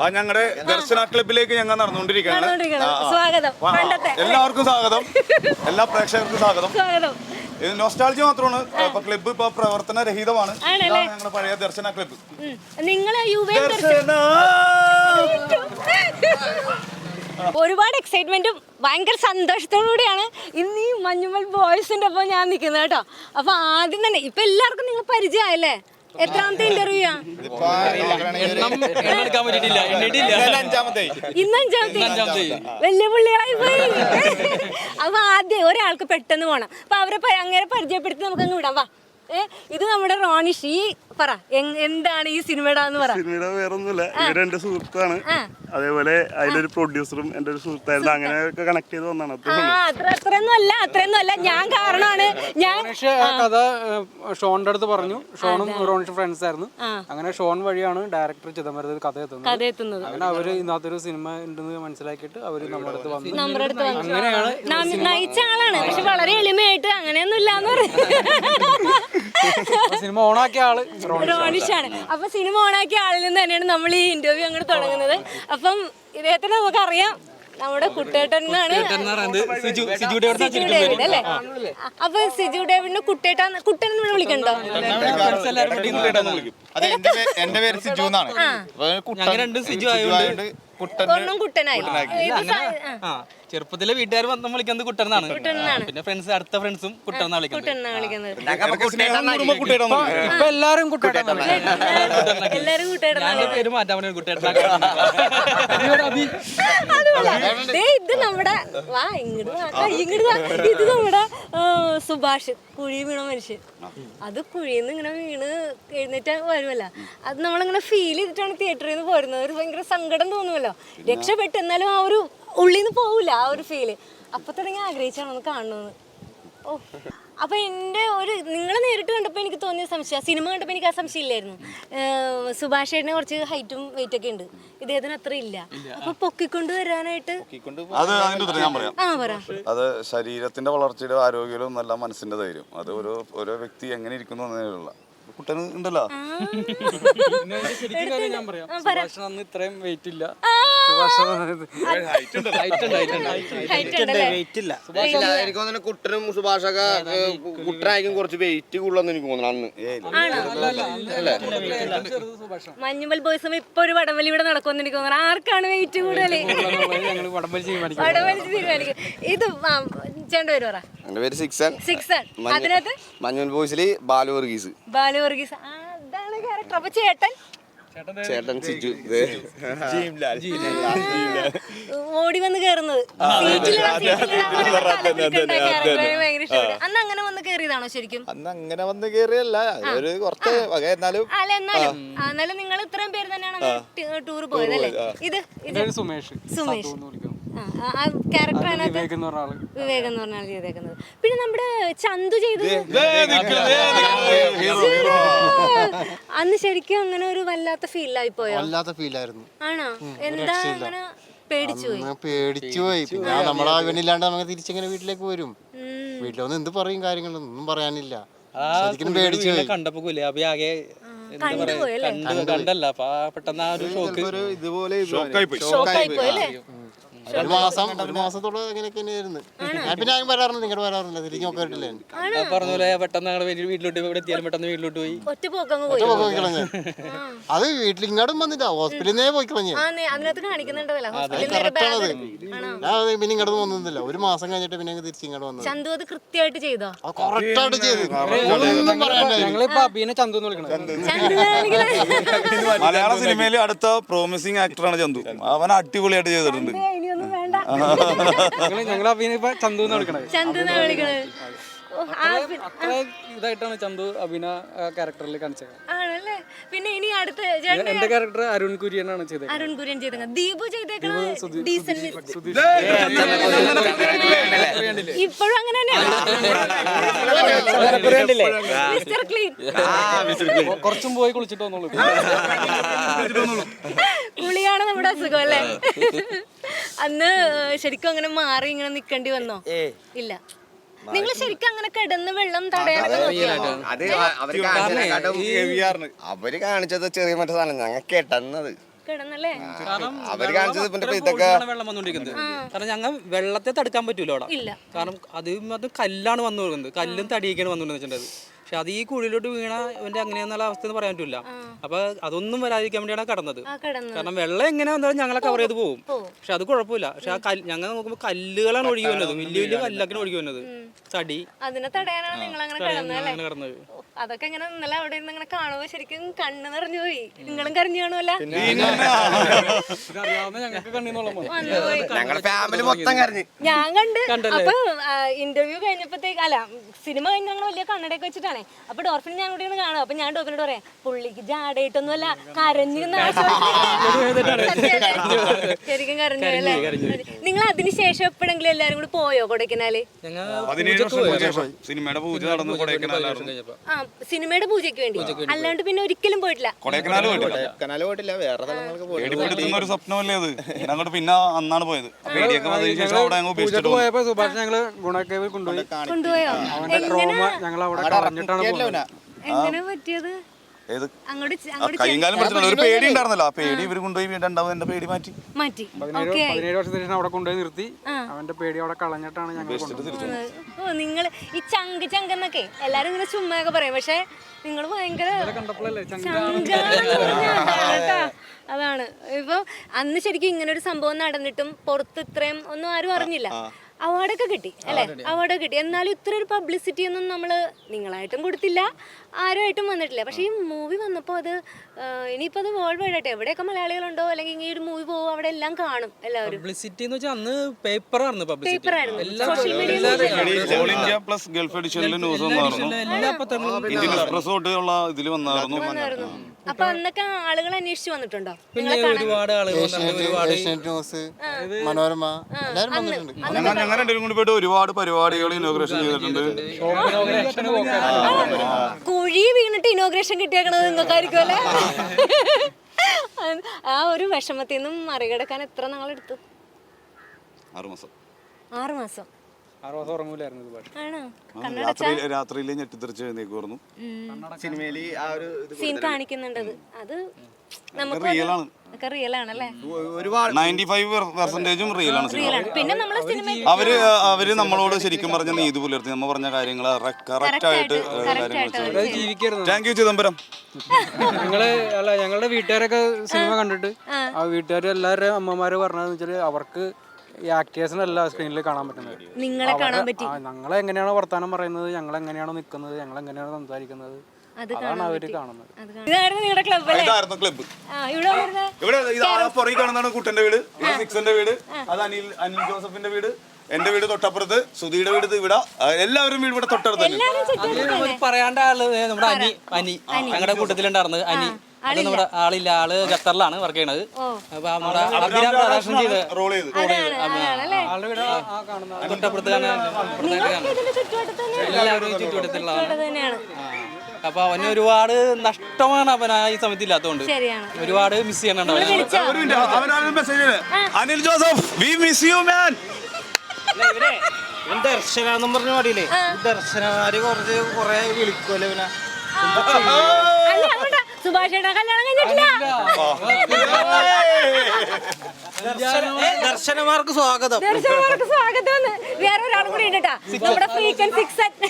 ആ ഞങ്ങളുടെ ദർശന ക്ലബിലേക്ക് ഞങ്ങൾ നടന്നുകൊണ്ടിരിക്കുകയാണ്. സ്വാഗതം. എല്ലാവർക്കും സ്വാഗതം. എല്ലാ പ്രേക്ഷകർക്കും സ്വാഗതം. ഇത് നോസ്റ്റാളജി മാത്രമാണ്. ഇപ്പൊ ക്ലബ്ബ് ഇപ്പൊ പ്രവർത്തന രഹിതമാണ് ഞങ്ങളുടെ പഴയ ദർശന ക്ലബ്ബ്. നിങ്ങൾ ഒരുപാട് എക്സൈറ്റ്മെന്റും ഭയങ്കര സന്തോഷത്തോടു കൂടിയാണ് ഇന്ന് ഈ മഞ്ഞുമൽ ബോയ്സിന്റെ ഒപ്പം ഞാൻ നിൽക്കുന്നത് കേട്ടോ. അപ്പൊ ആദ്യം തന്നെ ഇപ്പൊ എല്ലാവർക്കും നിങ്ങൾ പരിചയമായല്ലേ? എത്രാമത്തെ ഇന്റർവ്യൂ ആ? എണ്ണം എണ്ണെടുക്കാൻ പറ്റിയിട്ടില്ല എണ്ണിട്ടില്ല അഞ്ചാമത്തെ. ഇന്ന് അഞ്ചാമത്തെ? അഞ്ചാമത്തെ. വലിയ പുള്ളിയായി പോയി. അപ്പൊ ആദ്യം ഒരാൾക്ക് പെട്ടെന്ന് പോണം. അപ്പൊ അവരെ അങ്ങനെ പരിചയപ്പെടുത്തി നമുക്ക് അങ്ങ് വിടാം. വാ. ഇത് നമ്മുടെ റോണിഷ് ഈ പറ. എന്താണ് ഈ സിനിമയുടെ എന്ന് പറ. സിനിമയുടെ വേറൊന്നുമില്ല. ഇവർ എന്റെ സുഹൃത്താണ്. അതേപോലെ അതിലൊരു പ്രൊഡ്യൂസറും എന്റെ ഒരു സുഹൃത്തായിരുന്നു. അങ്ങനെയൊക്കെ കണക്ട് ചെയ്ത് വന്നാണ് അത്ര അത്രയൊന്നും അല്ല അത്രയൊന്നും അല്ല. ഞാൻ കാരണമാണ്. ഞാൻ കഥ ഷോണിന്റെ അടുത്ത് പറഞ്ഞു. ഷോണും റോണിഷ് ഫ്രണ്ട്സ് ആയിരുന്നു. അങ്ങനെ ഷോൺ വഴിയാണ് ഡയറക്ടർ ചിദംബരത്തിൽ കഥ എത്തുന്നത്. കഥ എത്തുന്നത്. അങ്ങനെ അവർ ഇന്നത്തൊരു സിനിമ ഉണ്ടെന്ന് മനസ്സിലാക്കിയിട്ട് അവർ നമ്മുടെ അടുത്ത് വന്നു. നമ്മുടെ അടുത്ത് വന്നു. നയിച്ച ആളാണ്. പക്ഷെ വളരെ എളിമയായിട്ട് അങ്ങനെയൊന്നും ഇല്ലാന്ന് അപ്പൊ സിനിമ ഓണാക്കിയ ആൾ റോണിഷ് റോണിഷാണ്. അപ്പൊ സിനിമ ഓണാക്കിയ ആളിൽ നിന്ന് തന്നെയാണ് നമ്മൾ ഈ ഇന്റർവ്യൂ അങ്ങോട്ട് തുടങ്ങുന്നത്. അപ്പം ഇദ്ദേഹത്തിന് നമുക്കറിയാം. നമ്മുടെ കുട്ടേട്ടനാണ്. അല്ലേ? അപ്പൊ സിജു ഡേവിഡിന് കുട്ടേട്ടൻ കുട്ടൻ എന്ന് വിളിക്കണ്ടോ? എന്റെ പേര് പേര് സിജു എന്നാണ്. കുട്ടൻ- കുട്ടനായി. ചെറുപ്പത്തിലെ വീട്ടുകാർ വന്ന് വിളിക്കുന്നത് കുട്ടനാണ്. പിന്നെ ഫ്രണ്ട്സ് അടുത്ത ഫ്രണ്ട്സും കുട്ടനാ വിളിക്കുന്നത്. ഇപ്പൊ എല്ലാരും കുട്ടനാണ് എല്ലാരും പേര് മാറ്റാൻ ഇത് നമ്മുടെ വാ ഇങ്ങോട്ട് ഇത് നമ്മുടെ സുഭാഷ് കുഴി വീണ മനുഷ്യൻ. അത് കുഴിയിൽ നിന്ന് ഇങ്ങനെ വീണ് എഴുന്നേറ്റ് വരുമല്ല. അത് നമ്മളിങ്ങനെ ഫീൽ ചെയ്തിട്ടാണ് തിയേറ്ററിൽ നിന്ന് പോരുന്നത്. ഒരു ഭയങ്കര സങ്കടം തോന്നുമല്ലോ. രക്ഷപ്പെട്ടു എന്നാലും ആ ഒരു ഉള്ളിൽ നിന്ന് പോവില്ല ആ ഒരു ഫീൽ അപ്പൊ തുടങ്ങി ആഗ്രഹിച്ചാണ് ഒന്ന് കാണണമെന്ന് ഓ. അപ്പൊ എന്റെ ഒരു നിങ്ങളെ നേരിട്ട് കണ്ടപ്പോൾ എനിക്ക് തോന്നിയ സംശയം സിനിമ കണ്ടപ്പോൾ എനിക്ക് ആ സംശയം ഇല്ലായിരുന്നു. സുഭാഷ് ചേട്ടന് കുറച്ച് ഹൈറ്റും വെയിറ്റ് ഒക്കെ ഉണ്ട്. ഇദ്ദേഹത്തിന് അത്ര ഇല്ല. അപ്പൊ പൊക്കിക്കൊണ്ട് വരാനായിട്ട് അത് അതിന്റെ ഉത്തരം ഞാൻ പറയാം. ആ പറ. അത് ശരീരത്തിന്റെ വളർച്ചയുടെ ആരോഗ്യവും നല്ല മനസ്സിന്റെ ധൈര്യം. അത് ഓരോ ഓരോ വ്യക്തി എങ്ങനെ ഇരിക്കുന്നു എന്നതിനുള്ള കുട്ടന് ഉണ്ടല്ലോ. ഞാൻ പറയാം. സുഭാഷിന് അന്ന് ഇത്രയും വെയിറ്റ് ഇല്ല. സുഭാഷ് ഹൈറ്റ് ഉണ്ട് ഹൈറ്റ് ഉണ്ട് ഹൈറ്റ് ഉണ്ടല്ലേ എനിക്ക് തോന്നുന്നു കുട്ടനും സുഭാഷൊക്കെ കുട്ടനായിരിക്കും കുറച്ച് വെയിറ്റ് കൂടുതലെന്ന് എനിക്ക് തോന്നുന്നു അന്ന്. മഞ്ഞുമൽ ബോയ്സും ഇപ്പൊ ഒരു വടംവലി ഇവിടെ നടക്കുമെന്ന് എനിക്ക് തോന്നുന്നു. ആർക്കാണ് വെയിറ്റ് കൂടുതൽ വടംവലി തീരുമാനിക്കും. ഇത് ആ, ചേട്ടന്റെ പേര് പറ. എന്റെ പേര് സിക്സൺ സിക്സൺ അതിനകത്ത്? മഞ്ഞുമൽ ബോയ്സിൽ ബാലു വർഗീസ്. ബാലു വർഗീസ്. ആ, അതാണ് ക്യാരക്ടർ അപ്പൊ ചേട്ടൻ ചേട്ടൻ സിജു ഓടി വന്ന് കയറുന്നത്. അന്ന് അങ്ങനെ വന്ന് കേറിയതാണോ ശരിക്കും? അന്ന് അങ്ങനെ വന്ന് കേറിയല്ല. ഒരു കുറച്ച് എന്നാലും അല്ല എന്നാലും. നിങ്ങൾ ഇത്രയും പേര് തന്നെയാണ് ടൂർ പോയത് അല്ലേ? ഇത് സുമേഷ് സുമേഷ്. വിവേക് എന്ന് പറഞ്ഞ ചെയ്തേക്കുന്നത്. പിന്നെ നമ്മുടെ ചന്തു ചെയ്തത് അന്ന് ശരിക്കും അങ്ങനെ ഒരു വല്ലാത്ത ഫീലായി പോയോ? വല്ലാത്ത ഫീൽ ആയിരുന്നു. ആണോ? എന്താ അങ്ങനെ പേടിച്ചു പോയി? ഞാൻ പേടിച്ചു പോയി. പിന്നെ നമ്മളെ ഇവനില്ലാണ്ട് നമുക്ക് തിരിച്ചിങ്ങനെ വീട്ടിലേക്ക് വരും. വീട്ടിൽ വന്ന് എന്ത് പറയും കാര്യങ്ങളൊന്നും ഒന്നും പറയാനില്ല. ശരിക്കും പേടിച്ചു വീട്ടിലെ പോയി. കണ്ടപ്പോ ആകെ കണ്ടല്ല. പെട്ടെന്ന് ആ ഒരു ഷോക്ക്. ഇതുപോലെ ഒരു മാസം ഒരു മാസത്തോളം അങ്ങനെയൊക്കെ തന്നെയായിരുന്നു ഞാൻ പിന്നെ ഞാൻ വരാറുണ്ട് നിങ്ങടെ വരാറില്ല തിരിഞ്ഞു നോക്കാറില്ലേ ആ പറഞ്ഞ പോലെ പെട്ടെന്ന് ഞങ്ങളുടെ വീട്ടിലോട്ട് ഇവിടെ എത്തിയാലും പെട്ടെന്ന് വീട്ടിലോട്ട് പോയി. ഒറ്റ പോക്കങ്ങ് പോയി. അത് വീട്ടിൽ ഇങ്ങോട്ടും വന്നില്ല ഹോസ്പിറ്റലിൽ അതിനകത്ത് കാണിക്കുന്നുണ്ടല്ലോ അത്. ഹോസ്പിറ്റലിൽ ഒരു കറക്റ്റ് ആണത് ഞാൻ അത് പിന്നെ ഇങ്ങോട്ട് വന്നില്ല ഒരു മാസം കഴിഞ്ഞിട്ട് പിന്നെ അങ്ങ് തിരിച്ച് ഇങ്ങോട്ട് വന്നത് ചന്തു അത് കൃത്യമായിട്ട് ചെയ്തോ? അത് കറക്റ്റായിട്ട് ചെയ്ത്. ഒന്നും പറയാനില്ല ഞങ്ങളിപ്പോ അബീനെ ചന്തു എന്ന് മലയാള സിനിമയിലെ അടുത്ത പ്രോമിസിങ് ആക്ടറാണ് ചന്തു. അവൻ അടിപൊളിയായിട്ട് ചെയ്തിട്ടുണ്ട്. ഞങ്ങൾ ഇപ്പൊ ചന്തു എന്ന് വിളിക്കണത് വിളിക്കണത് ഓ, ആ പി- അത്ര ഇതായിട്ടാണ് ചന്തു അഭിന ക്യാരക്ടറിൽ കാണിച്ചത് ആണല്ലേ പിന്നെ ഇനി അടുത്ത ചേട്ടൻ എന്റെ ക്യാരക്ടർ അരുൺ കുര്യനാണ് ചെയ്തത് അരുൺ കുര്യൻ ദീപു ഡീസന്റ് ഇപ്പോഴും അങ്ങനെ തന്നെയാണ് മിസ്റ്റർ ക്ലീൻ കുറച്ചും പോയി കുളിച്ചിട്ട് വന്നോളൂ കുളിയാണ് നമ്മുടെ അസുഖം അല്ലേ അന്ന് ശരിക്കും അങ്ങനെ മാറി ഇങ്ങനെ നിക്കേണ്ടി വന്നോ? ഇല്ല. നിങ്ങൾ ശരിക്കും അങ്ങനെ കിടന്ന് വെള്ളം തടയാനൊക്കെ നോക്കിയോ? അത് അവർ കാണിച്ചത് ചെറിയ മറ്റേ സാധനം. ഞങ്ങൾ കിടന്നത്. കിടന്നല്ലേ? കാരണം അവർ കാണിച്ചത് ഇപ്പൊ ഇതൊക്കെ വെള്ളം വന്നുകൊണ്ടിരിക്കുന്നത് കാരണം ഞങ്ങൾ വെള്ളത്തെ തടുക്കാൻ പറ്റൂല അവിടെ. ഇല്ല. കാരണം അത് കല്ലാണ് വന്നു കൊടുക്കുന്നത് കല്ലും തടിയൊക്കെയാണ് വന്നുകൊണ്ടിരിക്കുന്നത് പക്ഷെ അത് ഈ കുഴിയിലോട്ട് വീണ ഇവന്റെ അങ്ങനെയെന്നുള്ള അവസ്ഥ എന്ന് പറയാൻ പറ്റില്ല അപ്പൊ അതൊന്നും വരാതിരിക്കാൻ വേണ്ടിയാണ് കടന്നത്. കാരണം വെള്ളം എങ്ങനെ വന്നാലും ഞങ്ങളെ കവർ ചെയ്ത് പോകും പക്ഷെ അത് കുഴപ്പമില്ല. പക്ഷെ ആ കല്ല് ഞങ്ങൾ നോക്കുമ്പോൾ കല്ലുകളാണ് ഒഴുകി വന്നത് വലിയ വലിയ കല്ലൊക്കെയാണ് ഒഴുകി വന്നത് തടി. അതിനെ തടയാനാണ് നിങ്ങൾ അങ്ങനെ കിടന്നല്ലേ അങ്ങനെ കിടന്നത്. അതൊക്കെ ഇങ്ങനെ ഇന്നലെ അവിടെ ഇരുന്ന് ഇങ്ങനെ കാണുമ്പോ ശരിക്കും കണ്ണ് നിറഞ്ഞു പോയി. നിങ്ങളും കരഞ്ഞു കാണുമല്ല ഞാൻ കണ്ട്. അപ്പൊ ഇന്റർവ്യൂ കഴിഞ്ഞപ്പോഴത്തേക്ക് അല്ല സിനിമ കഴിഞ്ഞ ഞങ്ങൾ വലിയ കണ്ണടയൊക്കെ വെച്ചിട്ടാണേ. അപ്പൊ ഡോർഫിൻ ഞാൻ കൂടി നിന്ന് കാണും. അപ്പൊ ഞാൻ ഡോർഫിനോട് പറയാം പുള്ളിക്ക് ജാടയിട്ടൊന്നുമല്ല കരഞ്ഞു. ശരിക്കും കരഞ്ഞു അല്ലേ? നിങ്ങൾ അതിനുശേഷം എപ്പോഴെങ്കിലും എല്ലാരും കൂടി പോയോ കൊടൈക്കനാല്? സിനിമയുടെ പൂജ നടന്നു കൊടൈക്കനാലായിരുന്നു ആ സിനിമയുടെ പൂജയ്ക്ക് വേണ്ടി. അല്ലാണ്ട് പിന്നെ ഒരിക്കലും പോയിട്ടില്ല. കൊടൈക്കനാല് പോയിട്ടില്ല. വേറെ ഒരു സ്വപ്നമല്ലേ അത്? പിന്നെ അങ്ങോട്ട് പിന്നെ അന്നാണ് പോയത്. ആ പേടിയൊക്കെ വന്നതിന് ശേഷം അവിടെ അങ്ങ് ഉപേക്ഷിച്ചിട്ട് വന്നു. പോയപ്പോ സുഭാഷ് ഞങ്ങൾ ഗുണക്കേവിൽ കൊണ്ടുപോയി. കൊണ്ടുപോയോ? ഞങ്ങൾ അവിടെ പോകുന്നത്. എങ്ങനെ പറ്റിയത്? ഏത്? അങ്ങോട്ട് ചെ- ആ അങ്ങോട്ട് കൈയും കാലം ഒരു പേടി ഉണ്ടായിരുന്നല്ലോ. ആ പേടി ഇവർ കൊണ്ടുപോയി രണ്ടാമത് എന്റെ പേടി മാറ്റി. മാറ്റി. പതിനേഴ് ഓക്കെ. പതിനേഴ് വർഷത്തിന് ശേഷം അവിടെ കൊണ്ടുപോയി നിർത്തി. അവന്റെ പേടി അവിടെ കളഞ്ഞിട്ടാണ് ഞങ്ങൾ ഓ നിങ്ങൾ ഈ ചങ്ക് ചങ്ക് എന്നൊക്കെ എല്ലാരും ഇങ്ങനെ ചുമ്മായൊക്കെ പറയും. പക്ഷെ നിങ്ങൾ ഭയങ്കര കണ്ടപ്പോഴല്ലേ ചങ്കാണെന്ന് പറഞ്ഞാ അതാണ് കേട്ടാ. അതാണ്. ഇപ്പൊ അന്ന് ശരിക്കും ഇങ്ങനെ ഒരു സംഭവം നടന്നിട്ടും പുറത്ത് ഇത്രയും ഒന്നും ആരും അറിഞ്ഞില്ല. അവാർഡൊക്കെ കിട്ടി അല്ലേ? അവാർഡൊക്കെ കിട്ടി. എന്നാലും ഇത്ര ഒരു പബ്ലിസിറ്റി ഒന്നും നമ്മൾ നിങ്ങളായിട്ടും കൊടുത്തില്ല ആരുമായിട്ടും വന്നിട്ടില്ല. പക്ഷേ ഈ മൂവി വന്നപ്പോൾ അത് ഇനിയിപ്പോൾ ഇനിയിപ്പോ അത് വേൾഡ് വൈഡ് ആയിട്ട് എവിടെയൊക്കെ മലയാളികളുണ്ടോ അല്ലെങ്കിൽ ഈ ഒരു മൂവി പോകും അവിടെ എല്ലാം കാണും എല്ലാവരും. പബ്ലിസിറ്റി എന്ന് വെച്ചാൽ അന്ന് പേപ്പറായിരുന്നു പബ്ലിസിറ്റി പേപ്പറായിരുന്നു എല്ലാ social media plus Gulf edition news വന്നായിരുന്നു. ഇന്ത്യൻ എക്സ്പ്രസ് ഇതിൽ വന്നായിരുന്നു. അപ്പൊ അന്നൊക്കെ ആളുകൾ അന്വേഷിച്ചു വന്നിട്ടുണ്ടോ? പിന്നെ ഒരുപാട് ആളുകൾ ഒരുപാട് ഏഷ്യാനെറ്റ് ന്യൂസ് മനോരമ എല്ലാവരും വന്നിട്ടുണ്ട്. ഞങ്ങൾ ഞങ്ങൾ രണ്ടുപേരും കൂടി പോയിട്ട് ഒരുപാട് പരിപാടികൾ ഇനോഗ്രേഷൻ ചെയ്തിട്ടുണ്ട്. കുഴി വീണിട്ട് ഇനോഗ്രേഷൻ കിട്ടിയേക്കണത് നിങ്ങൾക്കായിരിക്കും അല്ലേ? ആ ഒരു വിഷമത്തിൽ നിന്നും മറികടക്കാൻ എത്ര നാളെടുത്തു? ആറ് മാസം രാത്രിയിൽ ഞെട്ടിത്തെറിച്ച് എഴുന്നേക്കുമായിരുന്നു ആ ഒരു സീൻ കാണിക്കുന്നുണ്ടത്. അത് നമുക്ക് റിയൽ റിയൽ ആണല്ലേ? ഒരുപാട് നയന്റി ഫൈവ് പെർസെന്റേജും റിയൽ ആണ് സിനിമ. റിയൽ ആണ്. പിന്നെ നമ്മളെ സിനിമ അവർ അവർ നമ്മളോട് ശരിക്കും പറഞ്ഞ നീതി പുലർത്തി. നമ്മ പറഞ്ഞ കാര്യങ്ങൾ കറക്റ്റ് ആയിട്ട്. Thank you Chidambaram. ഞങ്ങൾ അല്ല ഞങ്ങളുടെ വീട്ടുകാരൊക്കെ സിനിമ കണ്ടിട്ട് ആ. വീട്ടുകാർ എല്ലാവരുടെയും അമ്മമാര് പറഞ്ഞതെന്ന് വെച്ചാൽ അവർക്ക് ഈ ആക്ടേഴ്സിനല്ല സ്ക്രീനിൽ കാണാൻ പറ്റുന്നത്. നിങ്ങളെ കാണാൻ പറ്റി? ഞങ്ങൾ എങ്ങനെയാണോ വർത്താനം പറയുന്നത് ഞങ്ങൾ എങ്ങനെയാണോ നിൽക്കുന്നത് ഞങ്ങൾ എങ്ങനെയാണോ സംസാരിക്കുന്നത് അത് അതാണ് അവർ കാണുന്നത്. അത് കാണാം. ഇതായിരുന്നു നിങ്ങളുടെ ക്ലബ് അല്ലേ? ഇതായിരുന്നു ക്ലബ്ബ് ആ ഇവിടെ വരുന്നത് ഇവിടെ ഇത് ആ പുറകെ കാണുന്നതാണ് കുട്ടന്റെ വീട്. ഇത് സിക്സന്റെ വീട്. അത് അനിൽ അനിൽ ജോസഫിന്റെ വീട്. എന്റെ വീട് തൊട്ടപ്പുറത്ത്. സുധിയുടെ വീട് ഇവിടെ. എല്ലാവരും വീട് ഇവിടെ തൊട്ടടുത്ത് പറയാണ്ട് ആൾ നമ്മുടെ അനി അനി ഞങ്ങളുടെ കൂട്ടത്തിലുണ്ടായിരുന്നു അനി. അത് നമ്മുടെ ആളില്ല. ആൾ ഖത്തറിലാണ് വർക്ക് ചെയ്യണത്. അപ്പൊ നമ്മുടെ അഭിരാം ചെയ്ത് റോൾ ചെയ്ത് ആളുടെ വീട് തൊട്ടപ്പുറത്ത് തന്നെ എല്ലാവരും ചുറ്റുവട്ടത്തുള്ളതാണ് അപ്പൊ അവന് ഒരുപാട് നഷ്ടമാണ് അവൻ ആ ഈ സമയത്ത് ഇല്ലാത്തതുകൊണ്ട് ശരിയാണ്. ഒരുപാട് miss ചെയ്യണുണ്ട് Anil Joseph we miss you man ദർശനം പറഞ്ഞ പാടിയില്ലേ ദർശനമാര് കുറച്ച് കൊറേ വിളിക്കുമല്ലോ പിന്നെ അല്ല അങ്ങോട്ടാ സുഭാഷ് കല്യാണം കഴിഞ്ഞിട്ടില്ല ദർശനമാർക്ക് സ്വാഗതം. ദർശനമാർക്ക് സ്വാഗതം. എന്ന് വേറെ ഒരാളും കൂടി ഉണ്ട് കേട്ടാ നമ്മുടെ ഫ്രീക്കൻ സിക്സ് ദർശന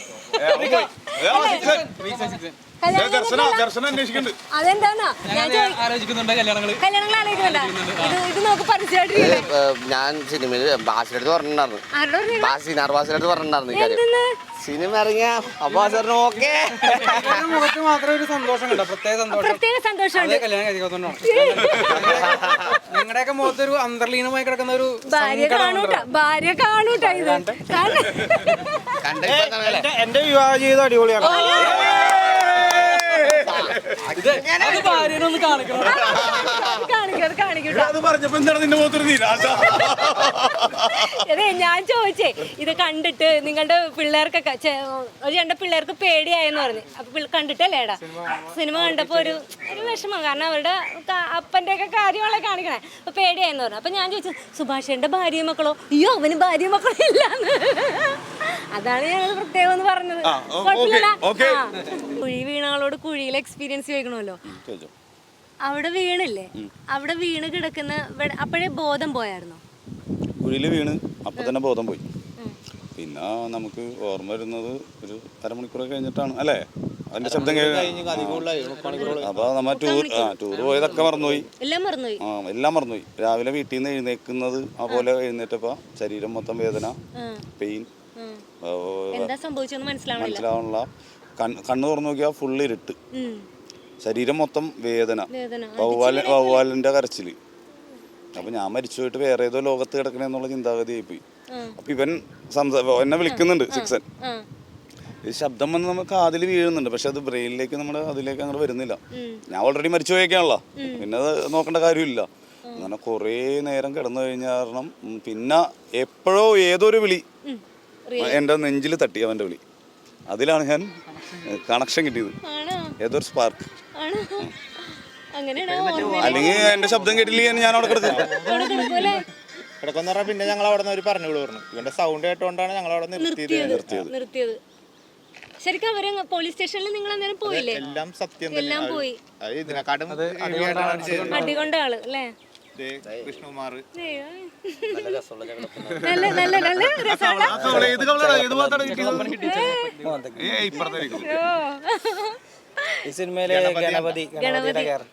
ദർശനം അന്വേഷിക്കുന്നുണ്ട് അതെന്താന്നാ ഞാൻ സിനിമയിൽ ബാസിനടുത്ത് കല്യാണങ്ങൾ ഇത് ഇത് നോക്ക് ഞാൻ സിനിമയിൽ ബാസിലെടുത്ത് പറഞ്ഞിട്ടുണ്ടായിരുന്നു. ബാസി ബാസിലെടുത്ത് പറഞ്ഞിട്ടുണ്ടായിരുന്നു ഈ കാര്യം. സിനിമ ഇറങ്ങിയ ഓക്കെ. ഓക്കേ മുഖത്ത് മാത്രമേ ഒരു സന്തോഷം കണ്ടോ പ്രത്യേക സന്തോഷം. പ്രത്യേക അതേ കല്യാണം ഞങ്ങളുടെയൊക്കെ മുഖത്തൊരു അന്തർലീനമായി കിടക്കുന്ന ഒരു ഭാര്യ കാണൂട്ട ഭാര്യ കാണൂട്ട ഇത്. എന്റെ വിവാഹ ജീവിതം അടിപൊളിയാണ്. അത് ഭാര്യനൊന്ന് കാണിക്കണം. കാണിക്കും അത് കാണിക്കൂട്ടോ അത് പറഞ്ഞപ്പോ എന്താണ് നിന്റെ മുഖത്തൊരു നിരാശ? അതെ ഞാൻ ചോദിച്ചേ ഇത് കണ്ടിട്ട് നിങ്ങളുടെ പിള്ളേർക്കൊക്കെ ചെ- ഒരു രണ്ട് പിള്ളേർക്ക് പേടിയായെന്ന് പറഞ്ഞു. അപ്പൊ പിള്ള- കണ്ടിട്ടല്ലേടാ സിനിമ കണ്ടപ്പോ ഒരു ഒരു വിഷമം. കാരണം അവരുടെ ക- അപ്പന്റെ ഒക്കെ കാര്യങ്ങളെ കാണിക്കണേ. അപ്പൊ പേടിയായെന്ന് പറഞ്ഞു. അപ്പൊ ഞാൻ ചോദിച്ചു സുഭാഷേന്റെ ഭാര്യയും മക്കളോ? അയ്യോ അവന് ഭാര്യയും മക്കളോ ഇല്ലാന്ന്. അതാണ് ഞങ്ങൾ പ്രത്യേകം എന്ന് പറഞ്ഞത്. കുഴി വീണാളോട് കുഴിയിൽ എക്സ്പീരിയൻസ് ചോദിക്കണമല്ലോ. അവിടെ വീണില്ലേ? അവിടെ വീണ് കിടക്കുന്ന അപ്പോഴേ ബോധം പോയായിരുന്നു? കുഴിയിൽ വീണ് അപ്പൊ തന്നെ ബോധം പോയി. പിന്നെ നമുക്ക് ഓർമ്മ വരുന്നത് ഒരു അരമണിക്കൂർ കഴിഞ്ഞിട്ടാണ് അല്ലേ? അതിന്റെ ശബ്ദം അപ്പൊ നമ്മ ടൂർ ടൂർ പോയതൊക്കെ മറന്നുപോയി. എല്ലാം മറന്നുപോയി. ആ എല്ലാം മറന്നുപോയി. രാവിലെ വീട്ടിൽ നിന്ന് എഴുന്നേക്കുന്നത് ആ പോലെ എഴുന്നേറ്റപ്പോ ശരീരം മൊത്തം വേദന പെയിൻ മനസ്സിലാവണില്ല. കണ്ണു തുറന്നു നോക്കിയാൽ ഫുള്ള് ഇരുട്ട്. ശരീരം മൊത്തം വേദന. വേദന. വവ്വാല വവ്വാലിന്റെ കരച്ചിൽ. അപ്പൊ ഞാൻ മരിച്ചു പോയിട്ട് വേറെ ഏതോ ലോകത്ത് കിടക്കണെന്നുള്ള ചിന്താഗതിയായി പോയി. അപ്പൊ ഇവൻ സംസാ എന്നെ വിളിക്കുന്നുണ്ട് സിക്സൻ. ഈ ശബ്ദം വന്ന് നമുക്ക് അതിൽ വീഴുന്നുണ്ട്. പക്ഷെ അത് ബ്രെയിനിലേക്ക് നമ്മുടെ അതിലേക്ക് അങ്ങോട്ട് വരുന്നില്ല. ഞാൻ ഓൾറെഡി മരിച്ചു പോയേക്കാണല്ലോ. പിന്നെ അത് നോക്കേണ്ട കാര്യമില്ല. അങ്ങനെ കുറേ നേരം കിടന്നു കഴിഞ്ഞ കാരണം പിന്നെ എപ്പോഴോ ഏതൊരു വിളി എന്റെ നെഞ്ചിൽ തട്ടി അവന്റെ വിളി. അതിലാണ് ഞാൻ കണക്ഷൻ കിട്ടിയത്. ഏതൊരു സ്പാർക്ക് അങ്ങനെയാണോ അല്ലെങ്കിൽ എന്റെ ശബ്ദം കേട്ടില്ലെങ്കിൽ ഞാൻ അവിടെ കിടക്കുന്ന പറഞ്ഞാൽ പിന്നെ ഞങ്ങൾ അവിടെ നിന്ന് പറഞ്ഞു വിടുന്നു ഇവന്റെ സൗണ്ട് കേട്ടോണ്ടാണ് ഞങ്ങൾ അവിടെ നിർത്തിയത്. ശരിക്കും അവർ പോലീസ് സ്റ്റേഷനിൽ നിങ്ങൾ അന്നേരം പോയില്ലേ? എല്ലാം സത്യം എല്ലാം പോയി. അടികൊണ്ട ആൾ അല്ലേ? കൃഷ്ണകുമാർ. നല്ല നല്ല നല്ല രസമുള്ള. ഈ സിനിമയിലെ ഗണപതി ഗണപതി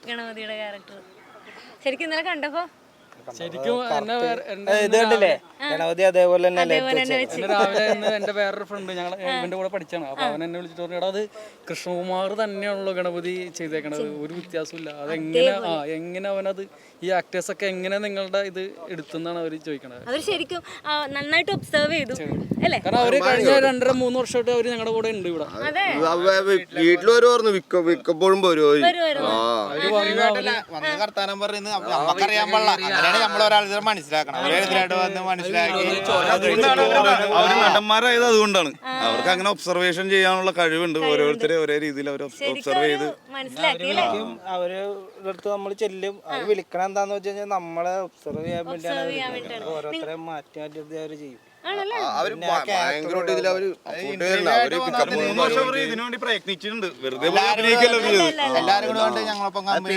ഗണപതിയുടെ ക്യാരക്ടർ ശരിക്കും ഇന്നലെ കണ്ടപ്പോ ശരിക്കും എന്നെ വേറെ- എന്നെ ഇത് കണ്ടില്ലേ? ഗണപതി അതേപോലെ തന്നെ അതേപോലെ തന്നെ വെച്ച്. എന്നെ രാവിലെ ഇന്ന് എന്റെ വേറൊരു ഫ്രണ്ട് ഞങ്ങൾ ഇവന്റെ കൂടെ പഠിച്ചാണ്. അപ്പൊ അവൻ എന്നെ വിളിച്ചിട്ട് പറഞ്ഞു എടാ അത് കൃഷ്ണകുമാർ തന്നെയാണല്ലോ ഗണപതി ചെയ്തേക്കണത്. ഒരു വ്യത്യാസമില്ല അതെങ്ങനെ ആ എങ്ങനെ അവനത് ഈ ആക്ടേഴ്സ് ഒക്കെ എങ്ങനെ നിങ്ങളുടെ ഇത് എടുത്തെന്നാണ് അവർ ചോദിക്കണത്. അവർ ശരിക്കും ആ, നന്നായിട്ട് ഒബ്സർവ് ചെയ്തു. അല്ലേ? കാരണം അവർ കഴിഞ്ഞ രണ്ടര മൂന്ന് വർഷമായിട്ട് അവർ ഞങ്ങളുടെ കൂടെ ഉണ്ട് ഇവിടെ. അതെ. വീട്ടിൽ വരുമായിരുന്നു മിക്ക മിക്കപ്പോഴും വരുമോ ആ. അവർ വന്ന് അവർ വന്ന് കർത്താനം പറയുന്നത് നമുക്കറിയാൻ പാടില്ല. അങ്ങനെയാണ് നമ്മൾ ഒരാളെ മനസ്സിലാക്കണം. അവരെതിരായിട്ട് വന്ന് മനസ്സിലാക്കി. അവർ നടന്മാരായത് അതുകൊണ്ടാണ്. അവർക്ക് അങ്ങനെ ഒബ്സർവേഷൻ ചെയ്യാനുള്ള കഴിവുണ്ട്. ഓരോരുത്തരെ ഒരേ രീതിയിൽ അവർ ഒബ്സർവ് ചെയ്ത്. മനസ്സിലാക്കി അല്ലേ? അവർ അടുത്ത് നമ്മൾ ചെല്ലും. അവർ വിളിക്കണം എന്താന്ന് വെച്ച് കഴിഞ്ഞാൽ നമ്മളെ ഒബ്സർവ് ചെയ്യാൻ വേണ്ടിയാണ് ഓരോരുത്തരെ മാറ്റി മാറ്റി അവർ അവർ ചെയ്യും. അവർ ഭയങ്കരമായിട്ട് ഇതിൽ അവർ afford ചെയ്യുന്നുണ്ട്. അവർ pick up മൂന്ന് വർഷം അവർ ഇതിനു വേണ്ടി പ്രയത്നിച്ചിട്ടുണ്ട്. വെറുതെ പോയി അഭിനയിക്കല്ലോ ചെയ്തത് എല്ലാരും കൂടെ കൊണ്ട് ഞങ്ങളൊപ്പം കമ്പനി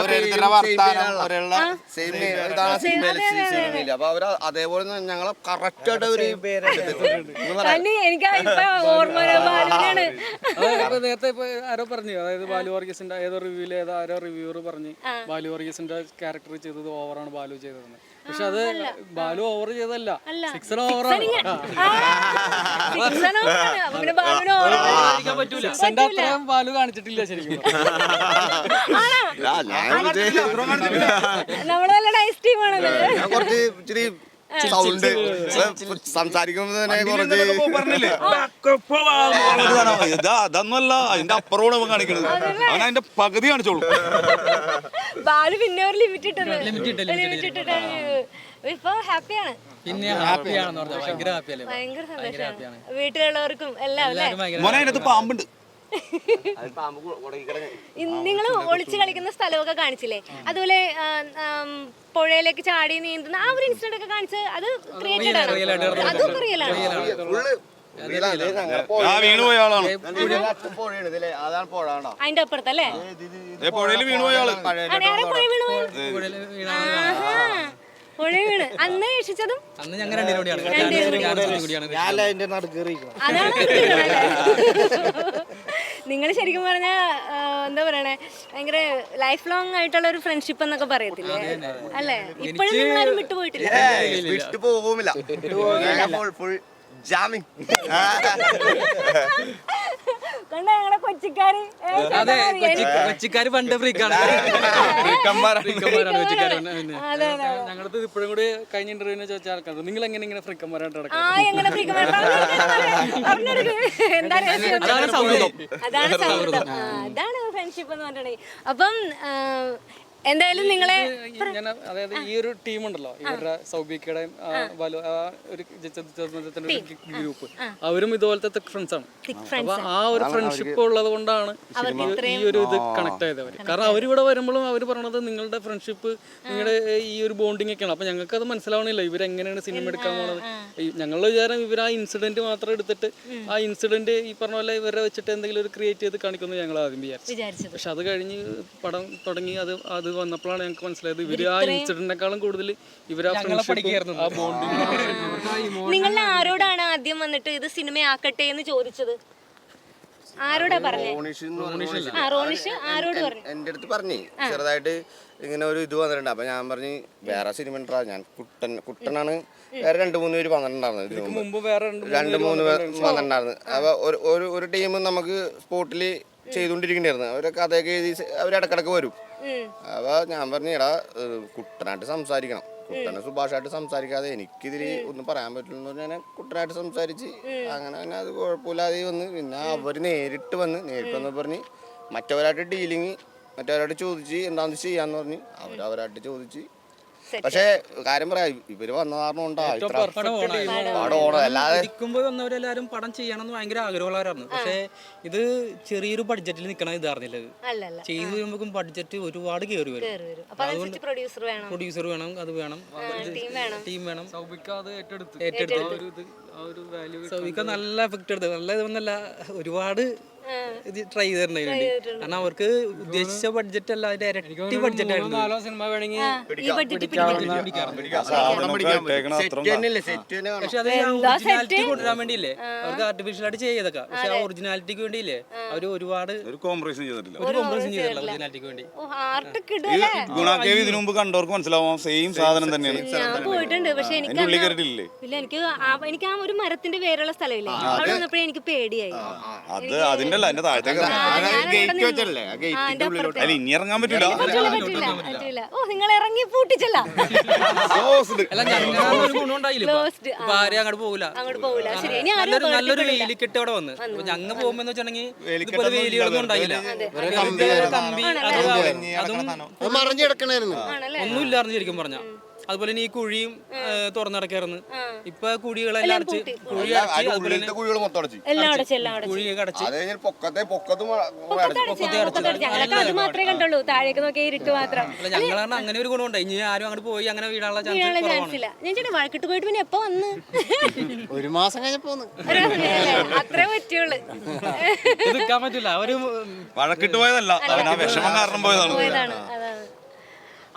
ഓരോരുത്തരുടെ വർത്താനം ഒരെയുള്ള സെയിം ഇതാണ് സിനിമയിൽ സിനിമയിൽ അപ്പൊ അവർ അതേപോലെ തന്നെ ഞങ്ങളെ കറക്റ്റ് ആയിട്ട് അവർ തന്നി എനിക്ക് ഇപ്പൊ ഓർമ്മ വരാ- ബാലുവിനാണ്. അത് നേരത്തെ ഇപ്പൊ ആരോ പറഞ്ഞു. അതായത് ബാലു വർഗീസിന്റെ ഏതോ റിവ്യൂൽ ഏതോ ആരോ റിവ്യൂർ പറഞ്ഞു ബാലു വർഗീസിന്റെ ക്യാരക്ടർ ചെയ്തത് ഓവറാണ് ബാലു ചെയ്തതെന്ന്. പക്ഷെ അത് ബാലു ഓവർ ചെയ്തല്ല സിക്സർ ഓവറാണ് സിക്സൺ സിക്സന്റെ അത്രയും ബാലു കാണിച്ചിട്ടില്ല ശരിക്കും. നമ്മൾ നല്ല നൈസ് ഞാൻ കുറച്ച് ഇച്ചിരി സൗണ്ട് സംസാരിക്കുമ്പോ തന്നെ കുറച്ച് പറഞ്ഞില്ലേ? ഇതാ അതൊന്നുമല്ല. അതിന്റെ അപ്പുറമാണ് അവൻ കാണിക്കണത്. അവൻ അതിന്റെ പകുതി കാണിച്ചോളൂ. ബാലു പിന്നെ ഒരു ലിമിറ്റ് ഇട്ടത്. ലിമിറ്റ് ഇട്ടിട്ടാണ് ഇപ്പൊ ഹാപ്പിയാണ്. പിന്നെ ഹാപ്പിയാണെന്ന് പറഞ്ഞാൽ ഭയങ്കര ഹാപ്പിയല്ലേ ഭയങ്കര സന്തോഷമാണ്. വീട്ടിലുള്ളവർക്കും എല്ലാം അല്ലേ? മോനെ അതിനകത്ത് പാമ്പുണ്ട്. നിങ്ങൾ ഒളിച്ചു കളിക്കുന്ന സ്ഥലമൊക്കെ കാണിച്ചില്ലേ? അതുപോലെ പുഴയിലേക്ക് ചാടി നീന്തുന്ന ആ ഒരു ഇൻസിഡന്റ് ഒക്കെ കാണിച്ച് അത് ക്രിയേറ്റഡ് ആണ്. അതൊക്കെ റിയൽ ആണ്. അതിന്റെ അപ്പുറത്തല്ലേ പുഴയിൽ വീണു പുഴ വീണു. പുഴ അന്ന് രക്ഷിച്ചതും അന്ന് ഞങ്ങൾ രണ്ടുപേരും കൂടിയാണ്. അതാണ് നിങ്ങൾ ശരിക്കും പറഞ്ഞാൽ എന്താ പറയണേ ഭയങ്കര ലൈഫ് ലോങ് ആയിട്ടുള്ള ഒരു ഫ്രണ്ട്ഷിപ്പ് എന്നൊക്കെ പറയത്തില്ലേ? അല്ലേ? ഇപ്പോഴും നിങ്ങൾ ആരും വിട്ടുപോയിട്ടില്ല ഫുൾ ജാമിങ് കൊച്ചിക്കാര് അതെ കൊച്ചിക്കാര് പണ്ട് ഫ്രീക്കാണ്. ഞങ്ങളത് ഇപ്പോഴും കൂടി കഴിഞ്ഞ ഇന്റർവ്യൂവിന് ചോദിച്ച ആൾക്കാർ നിങ്ങൾ എങ്ങനെ ഇങ്ങനെ ഫ്രീക്കന്മാരായിട്ട്? അതാണ് സൗഹൃദം. അതാണ് സൗഹൃദം. അതാണ് ഫ്രണ്ട്ഷിപ്പ് എന്ന് പറഞ്ഞിട്ടുണ്ടെങ്കിൽ. അപ്പം എന്തായാലും നിങ്ങളെ ഞാൻ അതായത് ഈ ഒരു ടീം ഉണ്ടല്ലോ ഇവരുടെ സൗബിക്കയുടെ വലു ആ ഒരു ഗ്രൂപ്പ്. അവരും ഇതുപോലത്തെ ഫ്രണ്ട്സ് ആണ്. അപ്പൊ ആ ഒരു ഫ്രണ്ട്ഷിപ്പ് ഉള്ളത് കൊണ്ടാണ് ഈ ഒരു ഇത് കണക്ട് ആയത് അവർ. കാരണം അവരിവിടെ വരുമ്പോഴും അവർ പറയണത് നിങ്ങളുടെ ഫ്രണ്ട്ഷിപ്പ് നിങ്ങളുടെ ഈ ഒരു ബോണ്ടിങ് ഒക്കെയാണ്. അപ്പൊ ഞങ്ങൾക്ക് അത് മനസ്സിലാവണില്ല. ഇവരെങ്ങനെയാണ് സിനിമ എടുക്കാൻ പോണത്? ഞങ്ങളുടെ വിചാരം ഇവർ ആ ഇൻസിഡന്റ് മാത്രം എടുത്തിട്ട് ആ ഇൻസിഡന്റ് ഈ പറഞ്ഞ പോലെ ഇവരെ വെച്ചിട്ട് എന്തെങ്കിലും ഒരു ക്രിയേറ്റ് ചെയ്ത് കാണിക്കുന്നു ഞങ്ങൾ ആദ്യം വിചാരിച്ചു. പക്ഷെ അത് കഴിഞ്ഞ് പടം തുടങ്ങി അത് അത് വന്നപ്പോഴാണ് ഞങ്ങൾക്ക് മനസ്സിലായത്. ഇവർ ആ ഇൻസിഡന്റിനെക്കാളും കൂടുതൽ ഇവർ ആ ഫ്രണ്ട്ഷിപ്പ് ആ ബോണ്ടിങ് നിങ്ങളുടെ ആരോടാണ് ആദ്യം വന്നിട്ട് ഇത് സിനിമയാക്കട്ടെ എന്ന് ചോദിച്ചത്? ആരോടാ അടുത്ത് പറഞ്ഞ? ആ ആരോട് പറഞ്ഞു? എന്റെ അടുത്ത് പറഞ്ഞേ ചെറുതായിട്ട് ഇങ്ങനെ ഒരു ഇത് വന്നിട്ടുണ്ട്. അപ്പൊ ഞാൻ പറഞ്ഞു വേറെ സിനിമ ഉണ്ടാ ഞാൻ കുട്ടൻ കുട്ടനാണ്. വേറെ രണ്ട് മൂന്ന് പേര് വന്നിട്ടുണ്ടായിരുന്നു രണ്ടു മുമ്പ്. മുമ്പ് വേറെ രണ്ട് രണ്ട് മൂന്ന് പേർ വന്നിട്ടുണ്ടായിരുന്നു. അപ്പൊ ഒരു ഒരു ഒരു ടീം നമുക്ക് സ്പോട്ടിൽ ചെയ്തുകൊണ്ടിരിക്കണ്ടായിരുന്നു അവരെ കഥയൊക്കെ എഴുതി അവരിടക്കിടക്ക് വരും. അപ്പൊ ഞാൻ പറഞ്ഞു എടാ കുട്ടനായിട്ട് സംസാരിക്കണം. കുട്ടനെ സുഭാഷായിട്ട് സംസാരിക്കാതെ എനിക്കിതിൽ ഒന്നും പറയാൻ പറ്റില്ലെന്ന് പറഞ്ഞാൽ ഞാൻ കുട്ടനായിട്ട് സംസാരിച്ച് അങ്ങനെ പിന്നെ അത് കുഴപ്പമില്ലാതെ വന്ന് പിന്നെ അവർ നേരിട്ട് വന്ന് നേരിട്ട് വന്ന് പറഞ്ഞ് മറ്റവരായിട്ട് ഡീലിങ് മറ്റവരായിട്ട് ചോദിച്ച് എന്താണെന്ന് ചെയ്യാന്ന് പറഞ്ഞ് അവരവരായിട്ട് ചോദിച്ച് പക്ഷേ കാര്യം പറയാ. ഇവർ വന്ന കാരണം ഇത്ര പടം ഓണം അല്ലാതെ ഇരിക്കുമ്പോൾ വന്നവരെല്ലാരും പടം ചെയ്യണം എന്ന് ഭയങ്കര ആഗ്രഹമുള്ളവരായിരുന്നു. പക്ഷേ ഇത് ചെറിയൊരു ബഡ്ജറ്റിൽ നിൽക്കണ ഇതായിരുന്നില്ല ഇത് ചെയ്തു കഴിയുമ്പോൾ ബഡ്ജറ്റ് ഒരുപാട് കയറി വരും. പ്രൊഡ്യൂസർ വേണം. പ്രൊഡ്യൂസർ വേണം അത് വേണം. ടീം വേണം. ടീം വേണം. സൗബിക്ക നല്ല എഫക്റ്റ് എടുത്ത് നല്ല ഇതൊന്നല്ല ഒരുപാട് ഇത് ട്രൈ ചെയ്തിട്ടുണ്ട്. കാരണം അവർക്ക് ഉദ്ദേശിച്ച ബഡ്ജറ്റ് അല്ല അതിന്റെ ഇരട്ടി ബഡ്ജറ്റ് ആയിരുന്നു സിനിമ പക്ഷെ അത് ഒറിജിനാലിറ്റി കൊണ്ടുവരാൻ വേണ്ടിയില്ലേ? അവർക്ക് ആർട്ടിഫിഷ്യൽ ആയിട്ട് ചെയ്തൊക്കെ പക്ഷെ ആ ഒറിജിനാലിറ്റിക്ക് വേണ്ടിയില്ലേ? അവർ ഒരുപാട് ഒരു കോംപ്രമൈസും ചെയ്തിട്ടില്ല. ഒരു കോംപ്രമൈസും ഒറിജിനാലിറ്റിക്ക് വേണ്ടി. ഗുണാക്കേവ് ഇതിനു മുമ്പ് കണ്ടവർക്ക് മനസ്സിലാവാം. സെയിം സാധനം തന്നെയാണ് ഞാൻ പോയിട്ടുണ്ട്. പക്ഷെ എനിക്ക് എനിക്ക് ആ ഒരു മരത്തിന്റെ വേരുള്ള സ്ഥലമില്ലേ? അവിടെ വന്നപ്പോഴേ എനിക്ക് പേടിയായി. അത് അതിന്റെ അല്ല അതിന്റെ താഴത്തേക്ക് അല്ല ഇനി ഇറങ്ങാൻ പറ്റൂല. പറ്റില്ല പറ്റില്ല പറ്റില്ല ഓ നിങ്ങൾ ഇറങ്ങി പൂട്ടിച്ചല്ല അങ്ങോട്ട് പോകില്ല അങ്ങോട്ട് ശരി ഇനി ആരും നല്ലൊരു നല്ലൊരു വേലിക്കെട്ട് അവിടെ വന്ന്. അപ്പൊ ഞങ്ങ പോകുമ്പോ വെച്ചിട്ടുണ്ടെങ്കിൽ ഇതുപോലെ വേലികളൊന്നും ഉണ്ടായില്ല. വെറുതെ ഒരു കമ്പി അത് ഒന്നും ഇല്ലായിരുന്നു ശരിക്കും പറഞ്ഞ. അതുപോലെ തന്നെ ഈ കുഴിയും തുറന്നടക്കായിരുന്നു. ഇപ്പൊ കുഴികളെല്ലാം അടച്ച് കുഴി ഉള്ളിലത്തെ കുഴികൾ മൊത്തം അടച്ചു. എല്ലാം അടച്ച് എല്ലാം അടച്ച്. കുഴിയൊക്കെ അടച്ച്. അത് പൊക്കത്തെ പൊക്കത്തും. ഞങ്ങളൊക്കെ അത് മാത്രമേ കണ്ടുള്ളൂ. താഴേക്ക് നോക്കിയ ഇരുട്ട് മാത്രം. അല്ല ഞങ്ങളാണ് അങ്ങനെ ഒരു ഗുണമുണ്ട്. ഇനി ആരും അങ്ങോട്ട് പോയി അങ്ങനെ വീഴാനുള്ള ചാൻസ് ചാൻസ് ഇല്ല. ഞാൻ ചേട്ടാ വഴക്കിട്ട് പോയിട്ട് പിന്നെ എപ്പോ വന്ന്? ഒരു മാസം കഴിഞ്ഞപ്പോ ഒരു അല്ലേ? അത്രേ പറ്റുള്ളൂ. നിൽക്കാൻ പറ്റില്ല അവർ വഴക്കിട്ട് പോയതല്ല. വിഷമം കാരണം പോയതാണ്. പോയതാണ്.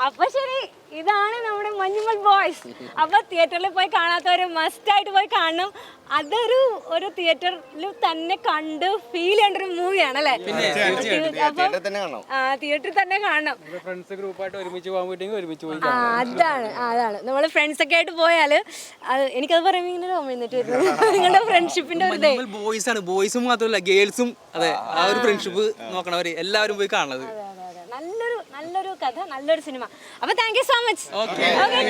അപ്പൊ ശരി. ഇതാണ് നമ്മുടെ മഞ്ഞുമൽ ബോയ്സ്. അപ്പൊ തിയേറ്ററിൽ പോയി കാണാത്തവര് മസ്റ്റ് ആയിട്ട് പോയി കാണണം. അതൊരു ഒരു തിയേറ്ററിൽ തന്നെ കണ്ട് ഫീൽ ചെയ്യേണ്ട ഒരു മൂവിയാണ് അല്ലേ? അപ്പം തന്നെ കാണാം ആ തിയേറ്ററിൽ തന്നെ കാണണം. ഫ്രണ്ട്സ് ഗ്രൂപ്പായിട്ട് ഒരുമിച്ച് പോകാൻ പറ്റുമെങ്കിൽ ഒരുമിച്ച് പോയി ആ അതാണ് അതാണ്. നമ്മൾ ഫ്രണ്ട്സ് ഒക്കെ ആയിട്ട് പോയാൽ അത് എനിക്കത് പറയുമ്പോൾ ഇങ്ങനെ ഓർമ്മ എന്നിട്ട് വരുന്നത് നിങ്ങളുടെ ഫ്രണ്ട്ഷിപ്പിന്റെ ഒരു ബോയ്സ് ആണ്. ബോയ്സും മാത്രമല്ല ഗേൾസും അതെ ആ ഒരു ഫ്രണ്ട്ഷിപ്പ് നോക്കണവര് എല്ലാവരും പോയി കാണുന്നത് നല്ലൊരു കഥ നല്ലൊരു സിനിമ. അപ്പൊ thank you so much okay